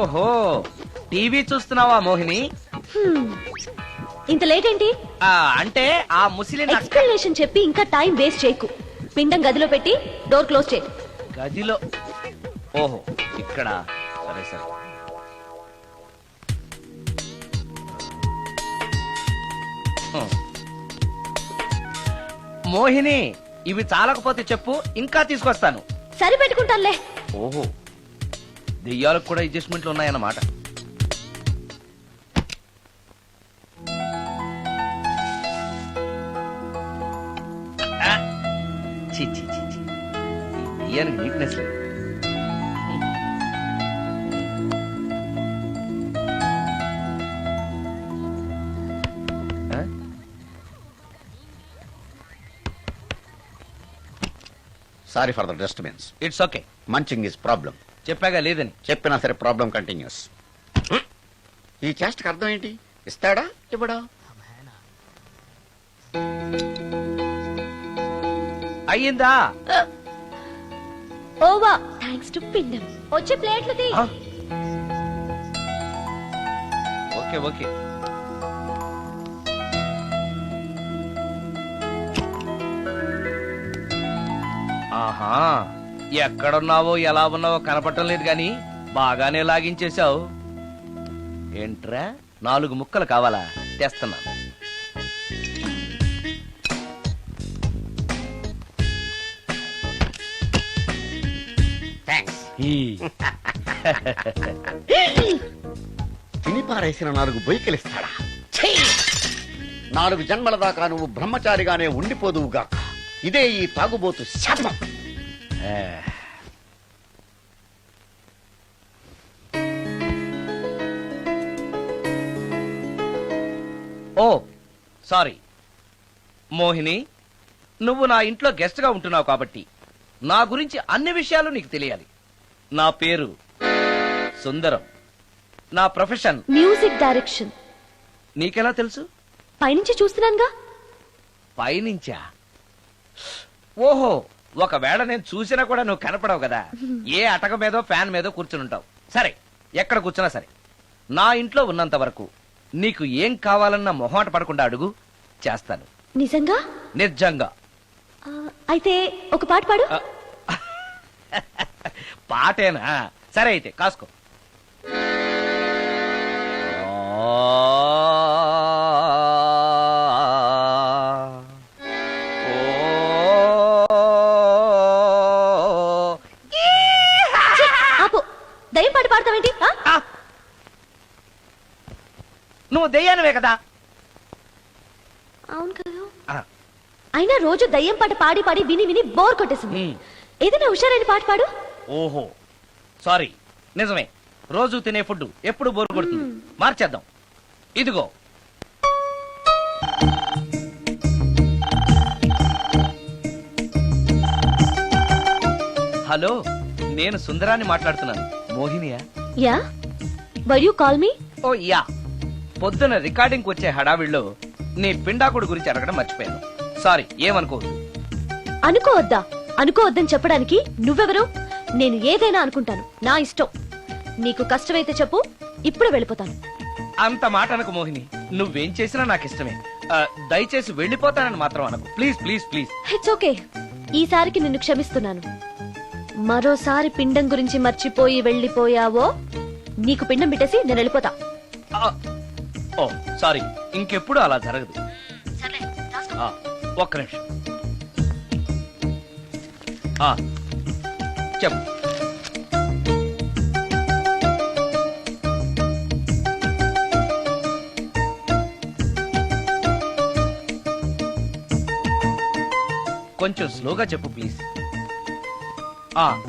ఓహో టీవీ చూస్తున్నావా మోహిని? హ్మ్. ఇంత లేట్ ఏంటి? ఆ, అంటే ఆ ముసిలి ఎక్స్ప్లెనేషన్ చెప్పి ఇంకా టైం వేస్ట్ చేయకు. పిండం గదిలో పెట్టి డోర్ క్లోజ్ చేయి. గదిలో ఓహో ఇక్కడ. సరే సరే. మోహిని ఇవి చాలకపోతే చెప్పు ఇంకా తీసుకొస్తాను. సరి పెట్టుకుంటానులే ఓహో. దెయ్యాలకు కూడా అడ్జస్ట్మెంట్లు ఉన్నాయన్నమాట. దెయ్యానికి నీట్నెస్ లేదు? Sorry for the disturbance it's okay munching is problem చెప్పాగా లేదని. చెప్పినా సరే ప్రాబ్లం కంటిన్యూస్. ఈ చేష్టకి అర్థం ఏంటి? ఇస్తాడా? ఇవ్వడా? అయ్యిందా? ఓవా థ్యాంక్స్ టు పిండం వచ్చే ప్లేట్లు తీ? Okay okay. ఆహా. ఎక్కడున్నావో ఎలా ఉన్నావో కనపడటం లేదు గాని బాగానే లాగించేశావు. ఏంట్రా? నాలుగు ముక్కలు కావాలా? తెస్తున్నాను థ్యాంక్స్ ఈ. తిని పారేసిన నాలుగు బొయ్యకిలిస్తాడా! నాలుగు జన్మల దాకా నువ్వు బ్రహ్మచారిగానే ఉండిపోదువుగాక. ఇదే ఈ తాగుబోతు శాపం. ఓ సారీ. మోహిని నువ్వు నా ఇంట్లో గెస్ట్గా ఉంటున్నావు కాబట్టి నా గురించి అన్ని విషయాలు నీకు తెలియాలి. నా పేరు సుందరం. నా ప్రొఫెషన్ మ్యూజిక్ డైరెక్షన్. నీకెలా తెలుసు? పైనుంచి చూస్తున్నానుగా. పైనుంచా? ఓహో ఒకవేళ నేను చూసినా కూడా నువ్వు కనపడవు కదా. ఏ అటక మీదో ఫ్యాన్ మీదో కూర్చుని ఉంటావు. సరే ఎక్కడ కూర్చున్నా సరే. నా ఇంట్లో ఉన్నంత వరకు నీకు ఏం కావాలన్న మొహాట పడకుండా అడుగు చేస్తాను. నిజంగా? నిజంగా. అయితే ఒక పాట పాడు. పాటేనా? సరే అయితే కాసుకో. నువ్వు దెయ్యానివే కదా? అవును కదా ఆ, అయినా రోజు దయ్యం పాట పాడి పాడి విని విని బోర్ కొట్టేసింది. ఉమ్. ఏదైనా హుషారైన పాట పాడు. ఓహో. సారీ. నిజమే. రోజు తినే ఫుడ్ ఎప్పుడు బోరు కొడుతుంది. మార్చేద్దాం. ఇదిగో. హలో. నేను సుందరాన్ని మాట్లాడుతున్నాను. మోహినియా? Ya? Were you call me oh yeah. పొద్దున రికార్డింగ్ వచ్చే హడావిడిలో నీ పిండాకుడు గురించి అడగడం మర్చిపోయాను. సారీ ఏమనుకోవద్దు. అనుకోవద్దా? అనుకోవద్దని చెప్పడానికి నువ్వెవరు? నేను ఏదైనా అనుకుంటాను. నా ఇష్టం. నీకు కష్టమైతే చెప్పు ఇప్పుడు వెళ్ళిపోతాను. అంత మాట అనకు మోహిని. నువ్వేం చేసినా నాకు ఇష్టమే. ఆ, దయచేసి వెళ్ళిపోతానని మాత్రం అనకు. Please please please. It's okay ఈసారికి నిన్ను క్షమిస్తున్నాను. మరోసారి పిండం గురించి మర్చిపోయి వెళ్ళిపోయావో నీకు పిండం పెట్టేసి నేను వెళ్ళిపోతా. ఓ సారీ ఇంకెప్పుడు అలా జరగదు. ఆ, ఒక్క నిమిషం. ఆ, చెప్పు. కొంచెం స్లోగా చెప్పు ప్లీజ్. ఆ.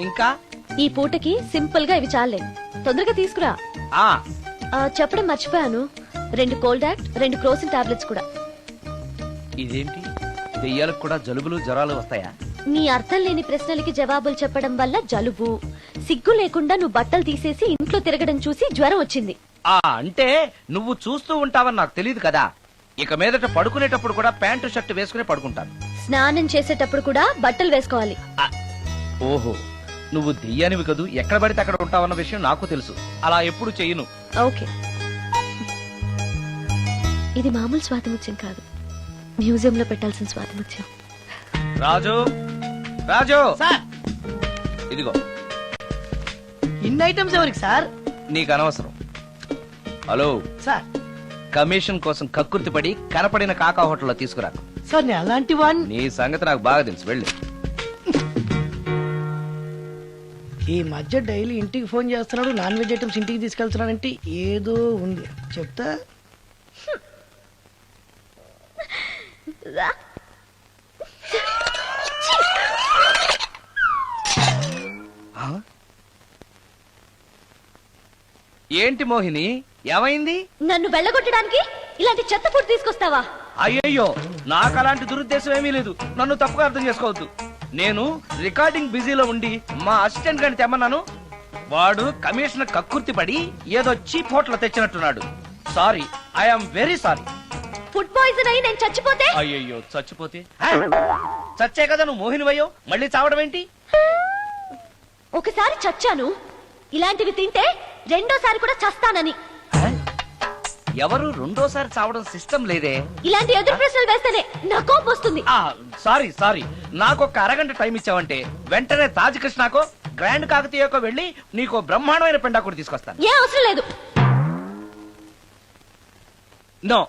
ఇంకా? ఈ పూటకి సింపుల్గా ఇవి చాలే. తొందరగా తీసుకురా. ఆ ఆ, చెప్పడం మర్చిపోయాను. రెండు కోల్డ్ యాక్ట్ రెండు క్రోసిన్ టాబ్లెట్స్ కూడా. ఇదేంటి? దెయ్యాలకు కూడా జలుబులు జ్వరాలు వస్తాయా? నీ అర్థం లేని ప్రశ్నలకి జవాబులు చెప్పడం వల్ల జలుబు. సిగ్గు లేకుండా నువ్వు బట్టలు తీసేసి ఇంట్లో తిరగడం చూసి జ్వరం వచ్చింది. ఆ అంటే నువ్వు చూస్తూ ఉంటావని నాకు తెలియదు కదా. ఇక మీదట పడుకునేటప్పుడు కూడా ప్యాంటు షర్ట్ వేసుకుని పడుకుంటాను. స్నానం చేసేటప్పుడు కూడా బట్టలు వేసుకోవాలి. ఆ, ఓహో నువ్వు దెయ్యానివి కదూ. ఎక్కడ పడితే అక్కడ ఉంటావన్న విషయం నాకు తెలుసు. అలా ఎప్పుడు చెయ్యను ఓకే. ఇది మామూలు స్వాతిముత్యం కాదు. మ్యూజియంలో పెట్టాల్సిన స్వాతిముత్యం. రాజు రాజు! సార్! ఇదిగో. ఇన్ని ఐటమ్స్ ఎవరికి సార్? నీకు అనవసరం. హలో. సార్. కమిషన్ కోసం కక్కుర్తి పడి కనపడిన కాకా హోటల్లో తీసుకురాకు సార్ నేను అలాంటి వాడిని నీ సంగతి నాకు బాగా తెలుసు. వెళ్ళు. ఈ మధ్య డైలీ ఇంటికి ఫోన్ చేస్తున్నాడు నాన్ వెజ్ ఐటమ్స్ ఇంటికి తీసుకెళ్తున్నాడంటే ఏదో ఉంది. చెప్తా? ఆ? ఏంటి మోహిని? ఏమైంది? నన్ను వెళ్ళగొట్టడానికి ఇలాంటి చెత్త ఫుడ్ తీసుకొస్తావా? అయ్యయ్యో నాకు అలాంటి దురుద్దేశం ఏమీ లేదు. నన్ను తప్పుగా అర్థం చేసుకోవద్దు. నేను రికార్డింగ్ బిజీలో ఉండి మా అసిస్టెంట్ గారిని తెమ్మన్నాను. వాడు కమిషనర్ కక్కుర్తి పడి ఏదో cheap hotel తెచ్చినట్టున్నాడు. Sorry I'm very sorry food poison అయి నేను చచ్చిపోతే? అయ్యయ్యో చచ్చిపోతే? చచ్చే కదా నువ్వు మోహినివయ్యో మళ్ళీ చావడం ఏంటి? ఒకసారి చచ్చాను. ఇలాంటివి తింటే రెండోసారి కూడా చస్తానని? ఎవరు రెండోసారి చావడం సిస్టమ్ లేదే. ఇలాంటి ఎదురు ప్రశ్నలు వేస్తేనే నా కోపం వస్తుంది. ఆ సారీ సారీ. నాకు ఒక అరగంట టైం ఇచ్చావంటే వెంటనే తాజ్ కృష్ణాకో గ్రాండ్ కాకతీయకో వెళ్ళి నీకు బ్రహ్మాండమైన పెండాకుడు తీసుకొస్తాను. ఏ అవసరం లేదు. నో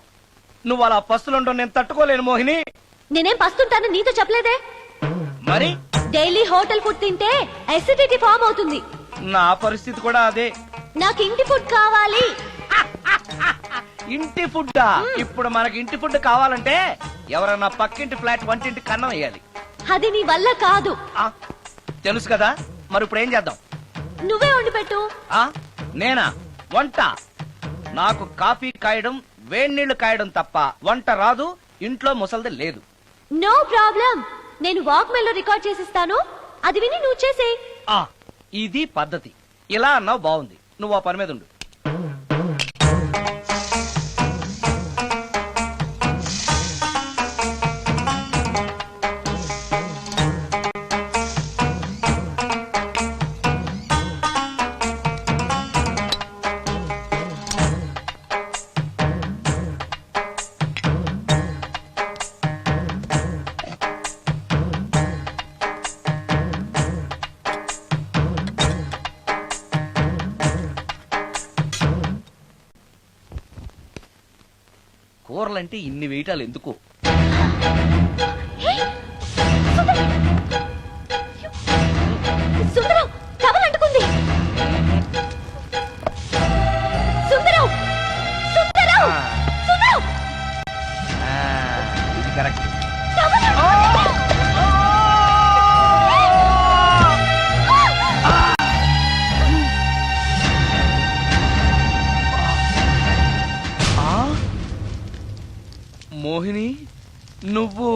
నువ్వు అలా పస్తులుండో నేను తట్టుకోలేను మోహిని. నేనేం పస్తుంటాను నీతో చెప్పలేదే? మరి? డైలీ హోటల్ ఫుడ్ తింటే అసిడిటీ ఫామ్ అవుతుంది. నా పరిస్థితి కూడా అదే. నాకు ఇంటి ఫుడ్ కావాలి. ఇంటి ఫుడ్ ఇప్పుడు మనకి ఇంటి ఫుడ్ కావాలంటే ఎవరన్నా పక్కింటి ఫ్లాట్ వంటింటి కన్నం వేయాలి. అది నీ వల్ల కాదు. ఆ, తెలుసు కదా? మరి ఇప్పుడు ఏం చేద్దాం? నువ్వే వండి పెట్టు. ఆ నేనా? వంట. నాకు కాఫీ కాయడం వేడి నీళ్ళు కాయడం తప్ప వంట రాదు ఇంట్లో ముసల్ది లేదు. No problem. నేను వాక్ మెల్లో రికార్డ్ చేసిస్తాను. అది విని నువ్వు చేసే ఆ ఇది పద్ధతి. ఇలా అన్నావు బాగుంది. నువ్వు ఆ పని మీద ఉండు. వేటాలంటే ఇన్ని వేయటాలు ఎందుకు? నువ్వు